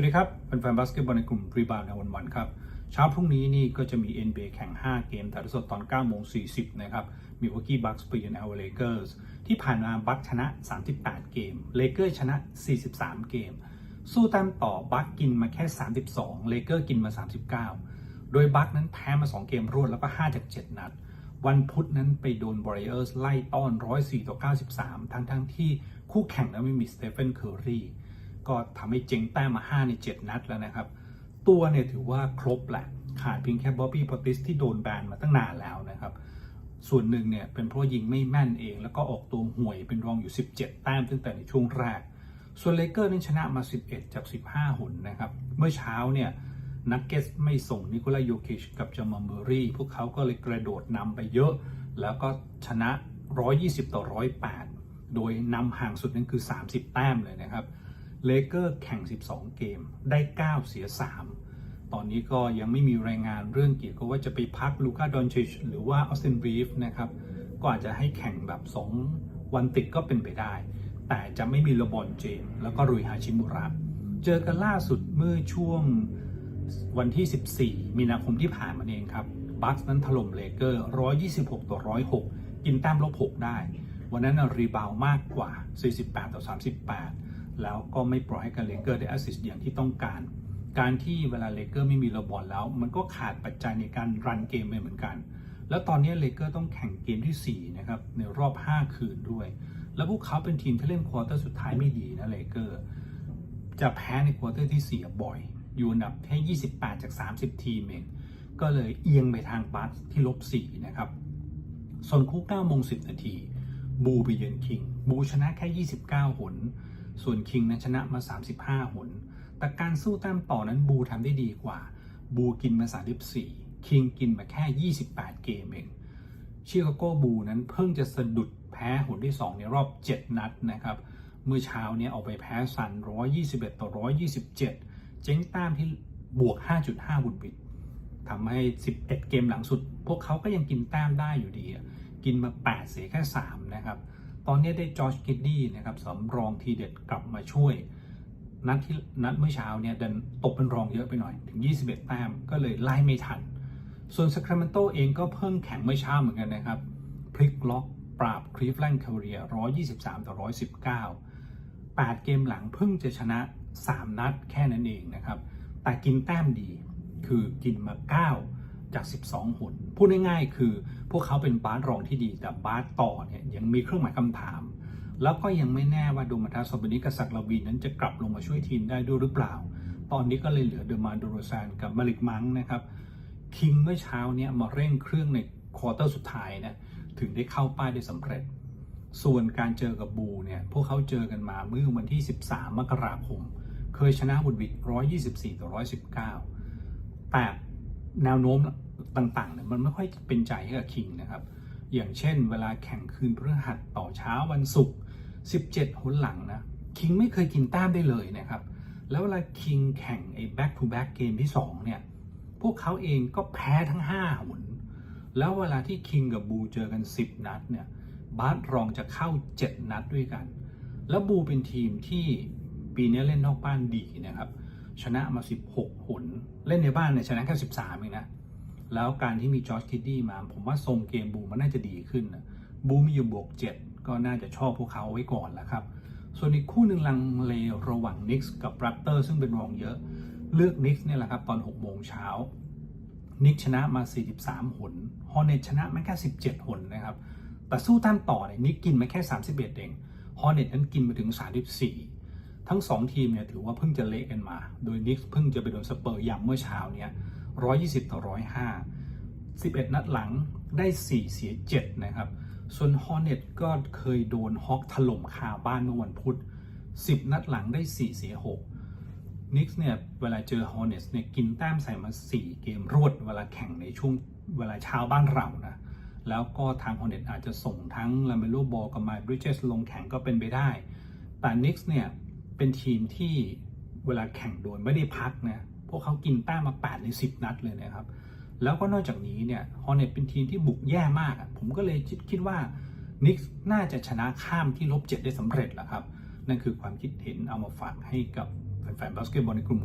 วัสดีครับเป็นแฟนบาสเกตบอลในกลุ่มรีบาวในวันๆครับ เช้าพรุ่งนี้นี่ก็จะมี NBA แข่ง 5 เกมถ่ายทอดสดตอน9โมง40 นะครับ มีวอกกี้บัคส์ไปยันเอลเลเกอร์สที่ผ่านมาบัคชนะ 38 เกม เลเกอร์ชนะ 43 เกม สู้แต้มต่อบัคกินมาแค่ 32 เลเกอร์กินมา 39 โดยบัคนั้นแพ้มา 2 เกมรวดแล้วก็ 5 จาก 7 นัด วันพุธนั้นไปโดนบริเออร์สไล่ต้อน 104 ต่อ 93 ทั้งทั้งๆที่คู่แข่งนั้นไม่มีสเตเฟนเคอร์รี ก็ทำให้เจ๊งแต้มมา 5 ใน 7 นัดแล้วนะครับ ตัวเนี่ยถือว่าครบแหละ ขาดเพียงแค่บ๊อบบี้พอติสที่โดนแบนมาตั้งนานแล้วนะครับ ส่วนหนึ่งเนี่ยเป็นเพราะยิงไม่แม่นเอง แล้วก็ออกตัวห่วยเป็นรองอยู่ 17 แต้มตั้งแต่ในช่วงแรก ส่วนเลเกอร์นี่ชนะมา 11 จาก 15หุ่นนะครับ เมื่อเช้าเนี่ยนักเก็ตไม่ส่งนิโคลาโยคิชกับจามาเมอรี่ พวกเขาก็เลยกระโดดนำไปเยอะ แล้วก็ชนะ 120 ต่อ 108 โดยนำห่างสุดนั่นคือ 30 แต้มเลยนะครับ เลเกอร์แข่ง 12 เกม ได้ 9 เสีย 3 ตอนนี้ก็ยังไม่มีรายงานเรื่องเกี่ยวกับว่าจะไปพักลูกาดอนชิชหรือว่าออสตินรีฟนะครับ ก็อาจจะให้แข่งแบบ 2 วันติดก็เป็นไปได้ แต่จะไม่มีระบอนเจม แล้วก็รุยฮาชิมุระเจอกันล่าสุดเมื่อช่วงวันที่ 14 มีนาคมที่ผ่านมาเองครับบัคส์นั้นถล่มเลเกอร์ 126 ต่อ 106 กินแต้มลบ 6 ได้ วันนั้นรีบาวมากกว่า 48 ต่อ 38 แล้วก็ไม่ปล่อยให้กับเลเกอร์ได้แอสซิสต์อย่างที่ต้องการ การที่เวลาเลเกอร์ไม่มีระบอลแล้ว มันก็ขาดปัจจัยในการรันเกมไปเหมือนกัน แล้วตอนนี้เลเกอร์ต้องแข่งเกมที่ 4 นะครับ ในรอบ 5 คืนด้วย แล้วพวกเขาเป็นทีมที่เล่นควอเตอร์สุดท้ายไม่ดีนะเลเกอร์จะแพ้ในควอเตอร์ที่ 4 บ่อย อยู่อันดับแค่28 จาก 30 ทีมเองก็เลยเอียงไปทางบัสที่ลบ 4 นะครับ ส่วนคู่9โมง10 นาที บูไปเยือนคิง บูชนะแค่ 29 หน ส่วนคิงนั้นชนะมา 35 หน แต่การสู้แต้มต่อนั้นบูทำได้ดีกว่า บูกินมา 34 คิงกินมาแค่ 28 เกมเอง ชิคาโกบูนั้นเพิ่งจะสะดุดแพ้หนที่ 2 ในรอบ 7 นัดนะครับ เมื่อเช้าเนี่ยเอาไปแพ้ซัน 121 ต่อ 127 เจ๊งแต้มที่บวก 5.5 บุญบิดทำให้ 11 เกมหลังสุด พวกเขาก็ยังกินแต้มได้อยู่ดีอะกินมา 8 เสียแค่ 3 นะครับ ตอนนี้ได้จอร์จกิดดี้นะครับสำรองทีเด็ดกลับมาช่วย นัดที่นัดเมื่อเช้าเนี่ยดันตกเป็นรองเยอะไปหน่อย ถึง 21 แต้มก็เลยไล่ไม่ทัน ส่วนซัคราเมนโตเองก็เพิ่งแข่งเมื่อเช้าเหมือนกันนะครับ พลิกล็อกปราบคลีฟแลนด์คาเรีย 123 ต่อ 119 8 เกมหลังเพิ่งจะชนะ 3 นัดแค่นั้นเองนะครับ แต่กินแต้มดีคือกินมา 9 จาก 12 หน พูดง่ายๆ คือพวกเขาเป็นบาสรองที่ดี แต่บาสต่อเนี่ยยังมีเครื่องหมายคำถาม แล้วก็ยังไม่แน่ว่าโดมาทาสบานิกับสักลาวีนั้นจะกลับลงมาช่วยทีมได้ด้วยหรือเปล่า ตอนนี้ก็เลยเหลือเดอมาโดโรซานกับมาลิกมังนะครับคิงเมื่อเช้าเนี่ยมาเร่งเครื่องในควอเตอร์สุดท้ายนะถึงได้เข้าป้ายได้สำเร็จ ส่วนการเจอกับบูเนี่ยพวกเขาเจอกันมาเมื่อวันที่ 13 มกราคม เคยชนะบุดบิด124 ต่อ 119 แต่ แนวโน้มต่างๆเนี่ยมันไม่ค่อยเป็นใจให้กับคิงนะครับ อย่างเช่น เวลาแข่งคืนพฤหัสต่อเช้าวันศุกร์17หนหลังนะคิงไม่เคยกินแต้มได้เลยนะครับ แล้วเวลาคิงแข่งไอ้ back to back เกมที่ 2 เนี่ย พวกเขาเองก็แพ้ทั้ง5หนแล้วเวลาที่คิงกับบูเจอกัน 10 นัดเนี่ยบาสรองจะเข้า 7 นัดด้วยกัน แล้วบูเป็นทีมที่ปีนี้เล่นนอกบ้านดีนะครับ ชนะมา 16 หนเล่นในบ้านเนี่ยชนะแค่ 13เองนะ แล้วการที่มีจอร์จคิดดี้มา ผมว่าทรงเกมบูมันน่าจะดีขึ้นนะบูมีอยู่บวก 7 ก็น่าจะชอบพวกเขาไว้ก่อนแล้วครับ ส่วนอีกคู่หนึ่งลังเลระหว่างนิกส์กับแรปเตอร์ซึ่งเป็นรองเยอะ เลือกนิกส์เนี่ยแหละครับตอน6โมงเช้านิกชนะมา 43 หน ฮอร์เนตชนะไม่แค่ 17 หนนะครับ แต่สู้ต้มต่อเนี่ยนิกกินมาแค่ 31 เอง ฮอร์เนตนั้นกินมาถึง 34 ทั้ง 2 ทีมเนี่ยถือว่าเพิ่งจะเละกันมา โดยนิกเพิ่งจะไปโดนสเปอร์ยำเมื่อเช้าเนี่ย120 ต่อ 105 11 นัดหลังได้ 4 เสีย 7 นะครับ ส่วนฮอร์เน็ตก็เคยโดนฮอกถล่มคาบ้านเมื่อวันพุธ 10 นัดหลังได้ 4 เสีย 6 นิกส์เนี่ยเวลาเจอฮอร์เนตเนี่ยกินแต้มใส่มา 4 เกมรวดเวลาแข่งในช่วงเวลาเช้าบ้านเรานะแล้วก็ทางฮอร์เนตอาจจะส่งทั้งลาเมโลบอลกับไมบริดเจสลงแข่งก็เป็นไปได้ แต่นิกส์เนี่ย เป็นทีมที่เวลาแข่งโดนไม่ได้พักนะพวกเขากินแต้มมา 8 ใน 10 นัดเลยนะครับ แล้วก็นอกจากนี้เนี่ยฮอนเน็ตเป็นทีมที่บุกแย่มาก ผมก็เลยคิดว่านิกส์น่าจะชนะข้ามที่ลบเจ็ดได้สำเร็จแหละครับ นั่นคือความคิดเห็นเอามาฝากให้กับแฟนๆบาสเกตบอลในกลุ่ม